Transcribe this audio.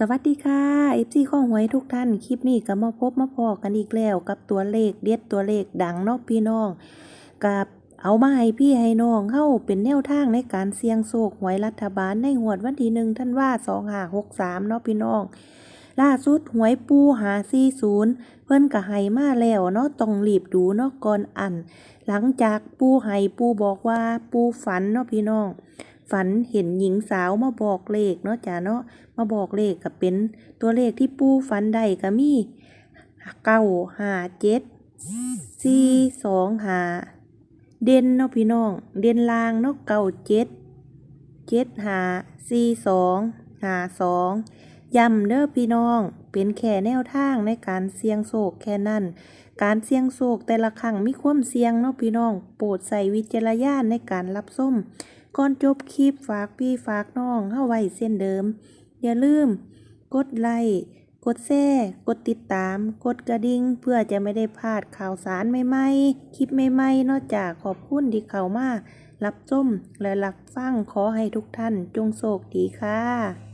สวัสดีค่ะ FC ข้องหวยทุกท่าน คลิปนี้ก็มาพบมาพอกันอีกแล้วกับตัวเลขเด็ดตัวเลขดังนาะพี่น้อง กับเอามาให้พี่ให้น้องเข้าเป็นแนวทางในการเสี่ยงโชคหวยรัฐบาลในหวดวันที่หนึ่งท่านว่าสองหาหกสามเนาะพี่น้อง ล่าสุดหวยปูหาซี่ศูนย์เพิ่อนก็ให้มาแล้วเนาะต้องรีบดูเนาะก่อนอัน หลังจากปูให้ปูบอกว่าปูฝันเนาะพี่น้อง ฝันเห็นหญิงสาวมาบอกเลขเนาะจ้าเนาะมาบอกเลขก็เป็นตัวเลขที่ปูฝันได้ก็มีเก้าห้าเจ็ดสี่สองห้าเด่นเนาะพี่น้อง เด่นลางเนาะเก้าเจ็ดเจ็ดห้าสี่สองห้าสองย้ำเด้อพี่น้อง เป็นแค่แนวทางในการเสี่ยงโศกแค่นั้น การเสี่ยงโศกแต่ละครั้งมีความเสี่ยงเนาะพี่น้อง โปรดใส่วิจารณญาณในการรับส้ม ก่อนจบคลิปฝากพี่ฝากน้องเข้าไว้เส้นเดิม อย่าลืม กดไลค์กดแชร์กดติดตาม กดกระดิ่งเพื่อจะไม่ได้พลาดข่าวสารใหม่ๆ คลิปใหม่ๆ นอกจากขอบคุณที่เข้ามารับชมและรับฟังขอให้ทุกท่านจงโชคดีค่ะ